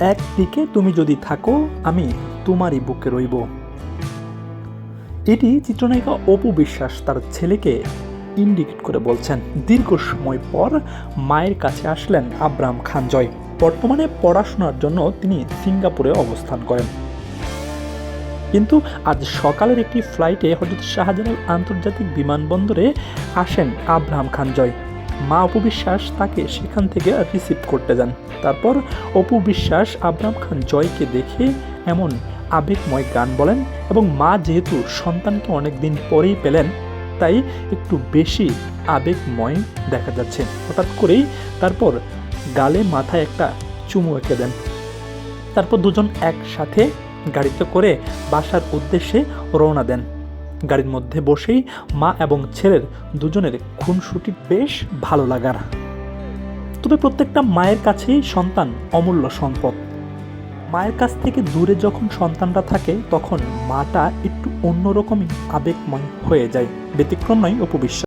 একদিকে তুমি যদি থাকো, আমি তোমারই বুকে রইব। এটি চিত্রনায়িকা অপু বিশ্বাস তার ছেলেকে ইন্ডিকেট করে বলছেন। দীর্ঘ সময় পর মায়ের কাছে আসলেন আব্রাম খান জয়। বর্তমানে পড়াশোনার জন্য তিনি সিঙ্গাপুরে অবস্থান করেন। কিন্তু আজ সকালের একটি ফ্লাইটে হজরত শাহজালাল আন্তর্জাতিক বিমানবন্দরে আসেন আব্রাহাম খান জয়। মা অপু বিশ্বাস তাকে সেখান থেকে রিসিভ করতে যান। তারপর অপু বিশ্বাস আব্রাহাম খান জয়কে দেখে এমন আবেগময় গান বলেন এবং মা যেহেতু সন্তানকে অনেক দিন পরেই পেলেন, তাই একটু বেশি আবেগময় দেখা যাচ্ছে। হঠাৎ করেই তারপর গালে মাথায় একটা চুমু এঁকে দেন। তারপর দুজন একসাথে গাড়িতে করে বাসার উদ্দেশ্যে রওনা দেন। গাড়ির মধ্যে বসেই মা এবং ছেলের দুজনের খুনসুটি বেশ ভালো লাগার। তবে প্রত্যেকটা মায়ের কাছেই সন্তান অমূল্য সম্পদ। মায়ের কাছ থেকে দূরে যখন সন্তানরা থাকে, তখন মাটা একটু অন্যরকমই আবেগময় হয়ে যায়। ব্যতিক্রম নয় উপবিশ্বাস